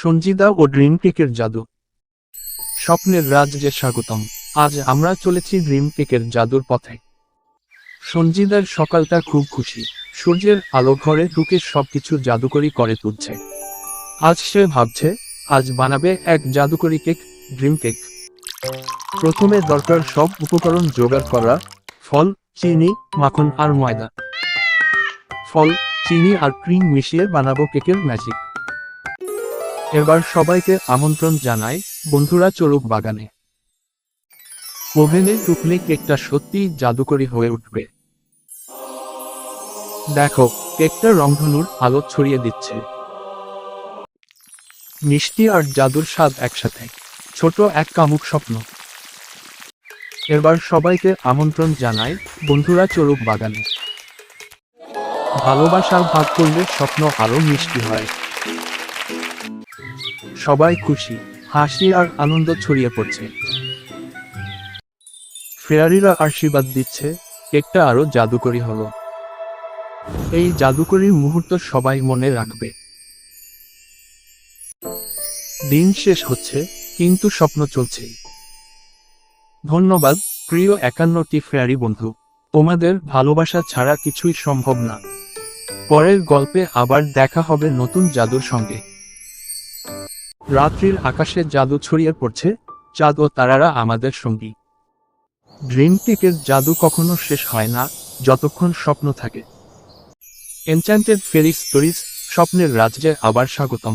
সঞ্জিদা ও dream কেকের জাদু। স্বপ্নের রাজ্যে স্বাগতম। আজ আমরা চলেছি ড্রিম কেকের জাদুর পথে। সঞ্জিদার সকালটা খুব খুশি। সূর্যের আলো ঘরে ঢুকে সবকিছু জাদুকরি করে তুলছে। আজ সে ভাবছে, আজ বানাবে এক জাদুকরি কেক ড্রিম কেক প্রথমে দরকার সব উপকরণ জোগাড় করা, ফল, চিনি, মাখন আর ময়দা। ফল, চিনি আর ক্রিম মিশিয়ে বানাবো কেকের ম্যাজিক এবার সবাইকে আমন্ত্রণ জানাই, বন্ধুরা চলুক বাগানে। ওভেনে ঢুকলে কেকটা সত্যিই জাদুকরি হয়ে উঠবে। দেখো, কেকটা রংধনুর আলো ছড়িয়ে দিচ্ছে। মিষ্টি আর জাদুর স্বাদ একসাথে। ছোট এক কামুক স্বপ্ন। এবার সবাইকে আমন্ত্রণ জানাই, বন্ধুরা চলুক বাগানে। ভালোবাসার ভাগ করলে স্বপ্ন আরও মিষ্টি হয়। সবাই খুশি, হাসি আর আনন্দ ছড়িয়ে পড়ছে। ফেরারিরা আশীর্বাদ দিচ্ছে, কেকটা আরও জাদুকরি হলো। এই জাদুকরির মুহূর্ত সবাই মনে রাখবে। দিন শেষ হচ্ছে, কিন্তু স্বপ্ন চলছেই ধন্যবাদ, প্রিয় একান্নটি ফেয়ারি বন্ধু। তোমাদের ভালোবাসা ছাড়া কিছুই সম্ভব না। পরের গল্পে আবার দেখা হবে নতুন জাদুর সঙ্গে। রাত্রির আকাশে জাদু ছড়িয়ে পড়ছে, চাঁদ ও তারারা আমাদের সঙ্গী। ড্রিম টিকের জাদু কখনো শেষ হয় না, যতক্ষণ স্বপ্ন থাকে। এনচ্যান্টেড ফেরিস স্টোরিজ স্বপ্নের রাজ্যে আবার স্বাগতম।